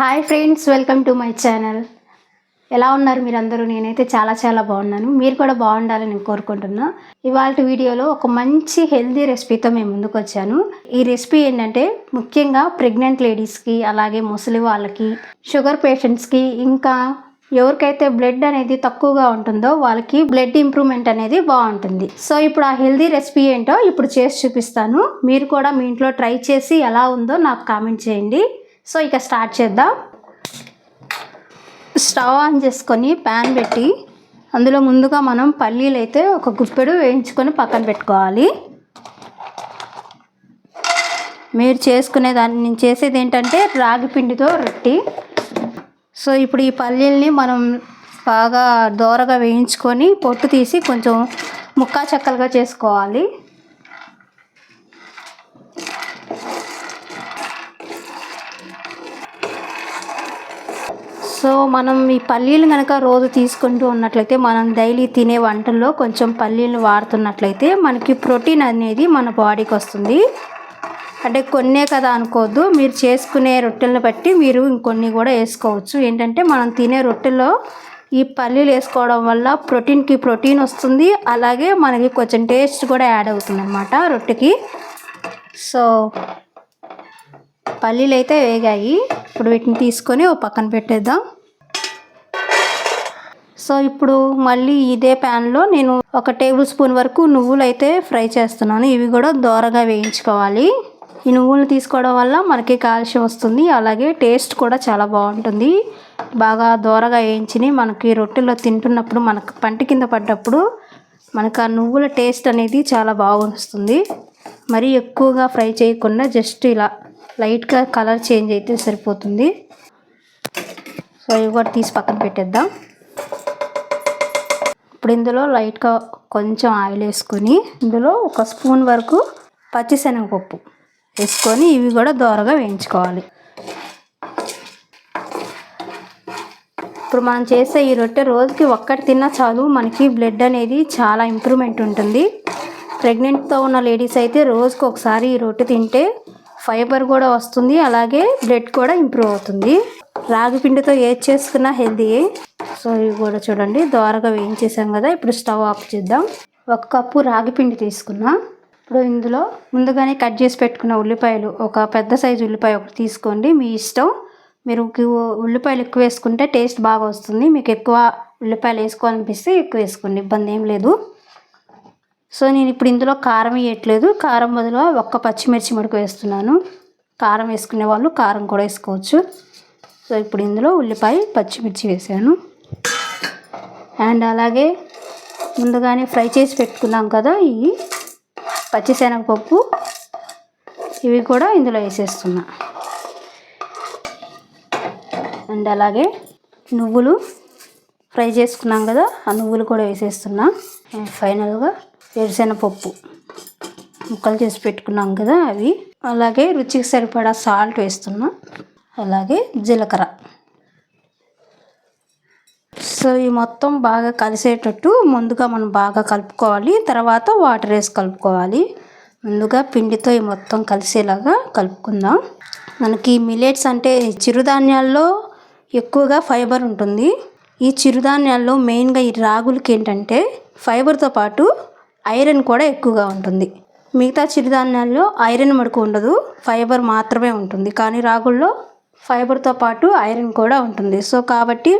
Hi friends welcome to my channel ఎలా ఉన్నారు మీరందరూ? నేనైతే చాలా చాలా బాగున్నాను. మీరు కూడా బాగుండాలని నేను కోరుకుంటున్నా. ఇవాళ వీడియోలో ఒక మంచి హెల్దీ రెసిపీతో మేము ముందుకు వచ్చాను. ఈ రెసిపీ ఏంటంటే ముఖ్యంగా ప్రెగ్నెంట్ లేడీస్కి అలాగే ముసలి వాళ్ళకి షుగర్ పేషెంట్స్కి ఇంకా ఎవరికైతే బ్లడ్ అనేది తక్కువగా ఉంటుందో వాళ్ళకి బ్లడ్ ఇంప్రూవ్మెంట్ అనేది బాగుంటుంది. సో ఇప్పుడు ఆ హెల్దీ రెసిపీ ఏంటో ఇప్పుడు చేసి చూపిస్తాను. మీరు కూడా మీ ఇంట్లో ట్రై చేసి ఎలా ఉందో నాకు కామెంట్ చేయండి. సో ఇక స్టార్ట్ చేద్దాం. స్టవ్ ఆన్ చేసుకొని ప్యాన్ పెట్టి అందులో ముందుగా మనం పల్లీలు అయితే ఒక గుప్పెడు వేయించుకొని పక్కన పెట్టుకోవాలి. మీరు చేసుకునే దాన్ని నేను చేసేది ఏంటంటే రాగి పిండితో రొట్టి. సో ఇప్పుడు ఈ పల్లీల్ని మనం బాగా దోరగా వేయించుకొని పొట్టు తీసి కొంచెం ముక్కా చెక్కలుగా చేసుకోవాలి. సో మనం ఈ పల్లీలు కనుక రోజు తీసుకుంటూ ఉన్నట్లయితే మనం డైలీ తినే వంటల్లో కొంచెం పల్లీలు వాడుతున్నట్లయితే మనకి ప్రోటీన్ అనేది మన బాడీకి వస్తుంది. అంటే కొన్నే కదా అనుకోవద్దు మీరు చేసుకునే రొట్టెలను బట్టి మీరు ఇంకొన్ని కూడా వేసుకోవచ్చు. ఏంటంటే మనం తినే రొట్టెలో ఈ పల్లీలు వేసుకోవడం వల్ల ప్రోటీన్కి ప్రోటీన్ వస్తుంది అలాగే మనకి కొంచెం టేస్ట్ కూడా యాడ్ అవుతుంది అనమాట రొట్టెకి. సో పల్లీలు అయితే వేగాయి. ఇప్పుడు వీటిని తీసుకొని ఓ పక్కన పెట్టేద్దాం. సో ఇప్పుడు మళ్ళీ ఇదే ప్యాన్లో నేను ఒక టేబుల్ స్పూన్ వరకు నువ్వులు అయితే ఫ్రై చేస్తున్నాను. ఇవి కూడా దోరగా వేయించుకోవాలి. ఈ నువ్వులు తీసుకోవడం వల్ల మనకి కాల్షియం వస్తుంది. అలాగే టేస్ట్ కూడా చాలా బాగుంటుంది. బాగా దోరగా వేయించి మనకి రొట్టెలో తింటున్నప్పుడు మనకు పంట కింద పడ్డప్పుడు మనకు ఆ నువ్వుల టేస్ట్ అనేది చాలా బాగా వస్తుంది. మరీ ఎక్కువగా ఫ్రై చేయకుండా జస్ట్ ఇలా లైట్గా కలర్ చేంజ్ అయితే సరిపోతుంది. సో ఇవి కూడా తీసి పక్కన పెట్టేద్దాం. ఇప్పుడు ఇందులో లైట్గా కొంచెం ఆయిల్ వేసుకొని ఇందులో ఒక స్పూన్ వరకు పచ్చిశనగపప్పు వేసుకొని ఇవి కూడా దోరగా వేయించుకోవాలి. ఇప్పుడు మనం చేసే ఈ రొట్టె రోజుకి ఒక్కటి తిన్నా చాలు. మనకి బ్లడ్ అనేది చాలా ఇంప్రూవ్మెంట్ ఉంటుంది. ప్రెగ్నెంట్తో ఉన్న లేడీస్ అయితే రోజుకి ఒకసారి ఈ రొట్టె తింటే ఫైబర్ కూడా వస్తుంది అలాగే బ్లడ్ కూడా ఇంప్రూవ్ అవుతుంది. రాగి పిండితో ఏది చేసుకున్నా హెల్దీ సో ఇవి కూడా చూడండి దోరగా వేయించేసాం కదా ఇప్పుడు స్టవ్ ఆఫ్ చేద్దాం. ఒక కప్పు రాగి పిండి తీసుకున్నా. ఇప్పుడు ఇందులో ముందుగానే కట్ చేసి పెట్టుకున్న ఉల్లిపాయలు ఒక పెద్ద సైజు ఉల్లిపాయ ఒకటి తీసుకోండి. మీ ఇష్టం. మీరు ఉల్లిపాయలు ఎక్కువ వేసుకుంటే టేస్ట్ బాగా వస్తుంది. మీకు ఎక్కువ ఉల్లిపాయలు వేసుకోవాలనిపిస్తే ఎక్కువ వేసుకోండి ఇబ్బంది ఏం లేదు. సో నేను ఇప్పుడు ఇందులో కారం వేయట్లేదు. కారం బదులు ఒక్క పచ్చిమిర్చి మడుకు వేస్తున్నాను. కారం వేసుకునే వాళ్ళు కారం కూడా వేసుకోవచ్చు. సో ఇప్పుడు ఇందులో ఉల్లిపాయ పచ్చిమిర్చి వేసాను. అండ్ అలాగే ముందుగానే ఫ్రై చేసి పెట్టుకున్నాం కదా ఈ పచ్చిశనగపప్పు. ఇవి కూడా ఇందులో వేసేస్తున్నా. అండ్ అలాగే నువ్వులు ఫ్రై చేసుకున్నాం కదా ఆ నువ్వులు కూడా వేసేస్తున్నా. ఫైనల్గా వేరుశెనగపప్పు ముక్కలు చేసి పెట్టుకున్నాం కదా అవి. అలాగే రుచికి సరిపడా సాల్ట్ వేస్తున్నా. అలాగే జీలకర్ర. సో ఈ మొత్తం బాగా కలిసేటట్టు ముందుగా మనం బాగా కలుపుకోవాలి. తర్వాత వాటర్ వేసి కలుపుకోవాలి. ముందుగా పిండితో ఈ మొత్తం కలిసేలాగా కలుపుకుందాం. మనకి మిలెట్స్ అంటే చిరుధాన్యాల్లో ఎక్కువగా ఫైబర్ ఉంటుంది. ఈ చిరుధాన్యాల్లో మెయిన్గా ఈ రాగులకి ఏంటంటే ఫైబర్తో పాటు ఐరన్ కూడా ఎక్కువగా ఉంటుంది. మిగతా చిరుధాన్యాల్లో ఐరన్ మడుకు ఉండదు. ఫైబర్ మాత్రమే ఉంటుంది. కానీ రాగుల్లో ఫైబర్తో పాటు ఐరన్ కూడా ఉంటుంది. సో కాబట్టి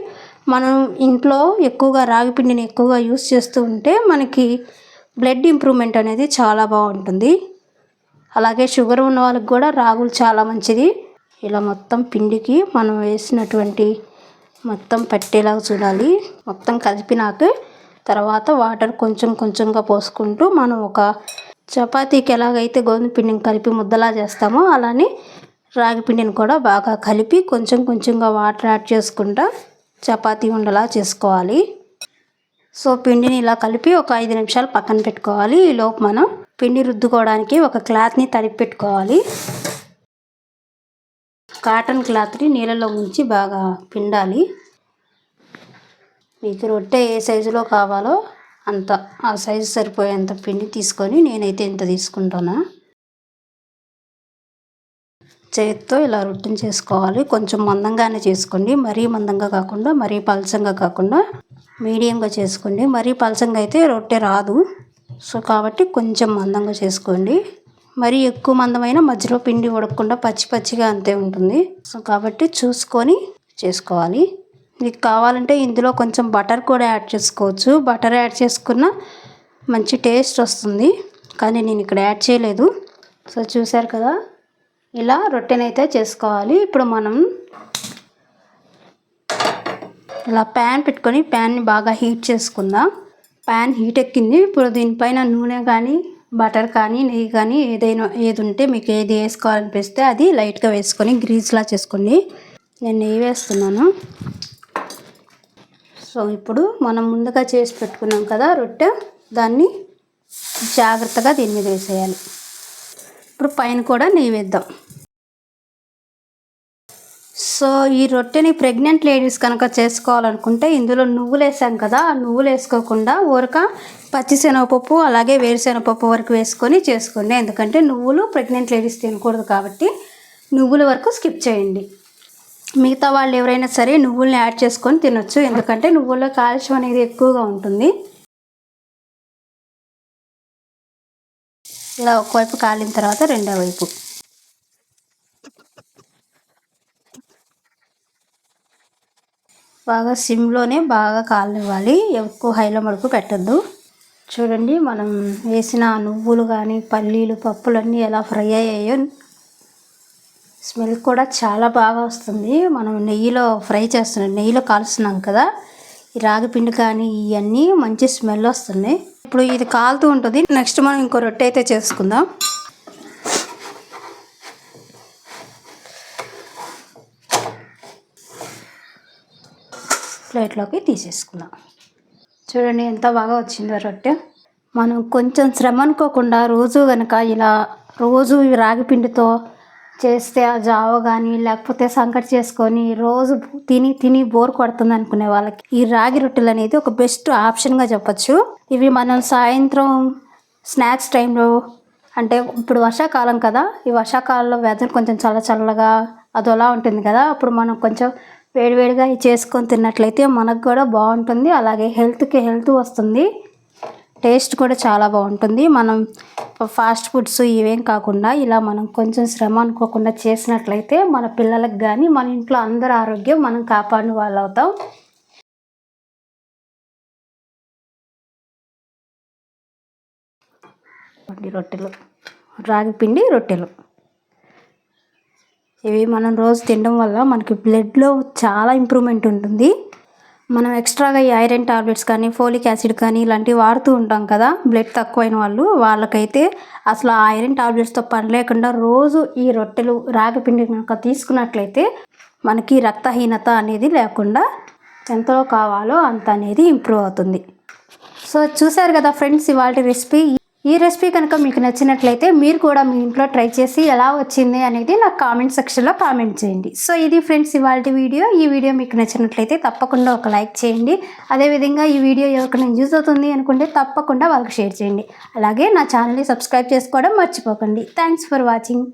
మనం ఇంట్లో ఎక్కువగా రాగి పిండిని ఎక్కువగా యూస్ చేస్తూ ఉంటే మనకి బ్లడ్ ఇంప్రూవ్మెంట్ అనేది చాలా బాగుంటుంది. అలాగే షుగర్ ఉన్న వాళ్ళకి కూడా రాగులు చాలా మంచిది. ఇలా మొత్తం పిండికి మనం వేసినటువంటి మొత్తం పట్టేలాగా చూడాలి. మొత్తం కలిపినాక తర్వాత వాటర్ కొంచెం కొంచెంగా పోసుకుంటూ మనం ఒక చపాతీకి ఎలాగైతే గోధుమ పిండిని కలిపి ముద్దలా చేస్తామో అలానే రాగి పిండిని కూడా బాగా కలిపి కొంచెం కొంచెంగా వాటర్ యాడ్ చేసుకుంటా చపాతీ ఉండలా చేసుకోవాలి. సో పిండిని ఇలా కలిపి ఒక ఐదు నిమిషాలు పక్కన పెట్టుకోవాలి. ఈలోపు మనం పిండి రుద్దుకోవడానికి ఒక క్లాత్ని తడిపి పెట్టుకోవాలి. కాటన్ క్లాత్ని నీళ్ళలో ఉంచి బాగా పిండాలి. మీకు రొట్టె ఏ సైజులో కావాలో అంత ఆ సైజు సరిపోయేంత పిండి తీసుకొని నేనైతే ఇంత తీసుకుంటానా. చేతితో ఇలా రొట్టెని చేసుకోవాలి. కొంచెం మందంగానే చేసుకోండి. మరీ మందంగా కాకుండా మరీ పలచంగా కాకుండా మీడియంగా చేసుకోండి. మరీ పలచంగా అయితే రొట్టె రాదు. సో కాబట్టి కొంచెం మందంగా చేసుకోండి. మరీ ఎక్కువ మందమైన మధ్యలో పిండి ఉడకకుండా పచ్చి పచ్చిగా అంతే ఉంటుంది. సో కాబట్టి చూసుకొని చేసుకోవాలి. మీకు కావాలంటే ఇందులో కొంచెం బటర్ కూడా యాడ్ చేసుకోవచ్చు. బటర్ యాడ్ చేసుకున్న మంచి టేస్ట్ వస్తుంది. కానీ నేను ఇక్కడ యాడ్ చేయలేదు. సో చూసారు కదా? ఇలా రొట్టెనైతే చేసుకోవాలి. ఇప్పుడు మనం ఇలా ప్యాన్ పెట్టుకొని ప్యాన్ని బాగా హీట్ చేసుకుందాం. ప్యాన్ హీట్ ఎక్కింది. ఇప్పుడు దీనిపైన నూనె కానీ బటర్ కానీ నెయ్యి కానీ ఏదైనా ఏది ఉంటే మీకు ఏది వేసుకోవాలనిపిస్తే అది లైట్గా వేసుకొని గ్రీజ్లా చేసుకోండి నేను నెయ్యి వేస్తున్నాను. సో ఇప్పుడు మనం ముందుగా చేసి పెట్టుకున్నాం కదా రొట్టె దాన్ని జాగ్రత్తగా దీని మీద వేసేయాలి. ఇప్పుడు పైన కూడా నెయ్యి వేద్దాం సో ఈ రొట్టెని ప్రెగ్నెంట్ లేడీస్ కనుక చేసుకోవాలనుకుంటే ఇందులో నువ్వులు వేసాం కదా ఆ నువ్వులు వేసుకోకుండా ఊరక పచ్చిశనగపప్పు అలాగే వేరుశనగపప్పు వరకు వేసుకొని చేసుకోండి. ఎందుకంటే నువ్వులు ప్రెగ్నెంట్ లేడీస్ తినకూడదు కాబట్టి నువ్వుల వరకు స్కిప్ చేయండి. మిగతా వాళ్ళు ఎవరైనా సరే నువ్వుల్ని యాడ్ చేసుకొని తినొచ్చు. ఎందుకంటే నువ్వుల్లో కాల్షియం అనేది ఎక్కువగా ఉంటుంది. ఇలా ఒకవైపు కాలిన తర్వాత రెండో వైపు. బాగా సిమ్లోనే బాగా కాలనివ్వాలి. ఎక్కువ హైలో మడుపు పెట్టద్దు. చూడండి మనం వేసిన నువ్వులు కానీ పల్లీలు పప్పులన్నీ ఎలా ఫ్రై అయ్యాయో స్మెల్ కూడా చాలా బాగా వస్తుంది. మనం నెయ్యిలో ఫ్రై చేస్తున్నాం నెయ్యిలో కాలుస్తున్నాం కదా ఈ రాగి పిండి కానీ ఇవన్నీ మంచి స్మెల్ వస్తున్నాయి ఇప్పుడు ఇది కాలుతూ ఉంటుంది. నెక్స్ట్ మనం ఇంకో రొట్టె అయితే చేసుకుందాం. ప్లేట్లోకి తీసేసుకుందాం. చూడండి ఎంత బాగా వచ్చిందో రొట్టె. మనం కొంచెం శ్రమ అనుకోకుండా రోజు కనుక ఇలా రోజు రాగిపిండితో రాగి పిండితో చేస్తే ఆ జావ కానీ లేకపోతే సంకటి చేసుకొని రోజు తిని తిని బోర్ కొడుతుంది అనుకునే వాళ్ళకి. ఈ రాగి రొట్టెలు అనేది ఒక బెస్ట్ ఆప్షన్గా చెప్పొచ్చు. ఇవి మనం సాయంత్రం స్నాక్స్ టైంలో అంటే ఇప్పుడు వర్షాకాలం కదా ఈ వర్షాకాలంలో వెదర్ కొంచెం చల్ల చల్లగా అదోలా ఉంటుంది కదా అప్పుడు మనం కొంచెం వేడివేడిగా చేసుకొని తిన్నట్లయితే మనకు కూడా బాగుంటుంది. అలాగే హెల్త్కి హెల్త్ వస్తుంది. టేస్ట్ కూడా చాలా బాగుంటుంది. మనం ఫాస్ట్ ఫుడ్స్ ఇవేం కాకుండా ఇలా మనం కొంచెం శ్రమ అనుకోకుండా చేసినట్లయితే మన పిల్లలకు కానీ మన ఇంట్లో అందరి ఆరోగ్యం మనం కాపాడిన వాళ్ళు అవుతాం రొట్టెలు. రాగి పిండి రొట్టెలు. ఇవి మనం రోజు తినడం వల్ల మనకి బ్లడ్లో చాలా ఇంప్రూవ్మెంట్ ఉంటుంది. మనం ఎక్స్ట్రాగా ఈ ఐరన్ టాబ్లెట్స్ కానీ ఫోలిక్ యాసిడ్ కానీ ఇలాంటివి వాడుతూ ఉంటాం కదా బ్లడ్ తక్కువైన వాళ్ళు. వాళ్ళకైతే అసలు ఆ ఐరన్ టాబ్లెట్స్తో పని లేకుండా రోజు ఈ రొట్టెలు రాగి పిండి కనుక తీసుకున్నట్లయితే మనకి రక్తహీనత అనేది లేకుండా ఎంతలో కావాలో అంత అనేది ఇంప్రూవ్ అవుతుంది. సో చూసారు కదా ఫ్రెండ్స్ ఇవాళ రెసిపీ. ఈ రెసిపీ కనుక మీకు నచ్చినట్లయితే మీరు కూడా మీ ఇంట్లో ట్రై చేసి ఎలా వచ్చింది అనేది నాకు కామెంట్ సెక్షన్లో కామెంట్ చేయండి. సో ఇది ఫ్రెండ్స్ ఇవాళ వీడియో. ఈ వీడియో మీకు నచ్చినట్లయితే తప్పకుండా ఒక లైక్ చేయండి. అదేవిధంగా ఈ వీడియో ఎవరికైనా యూజ్ అవుతుంది అనుకుంటే తప్పకుండా వాళ్ళకి షేర్ చేయండి. అలాగే నా ఛానల్ని సబ్స్క్రైబ్ చేసుకోవడం మర్చిపోకండి. Thanks for watching.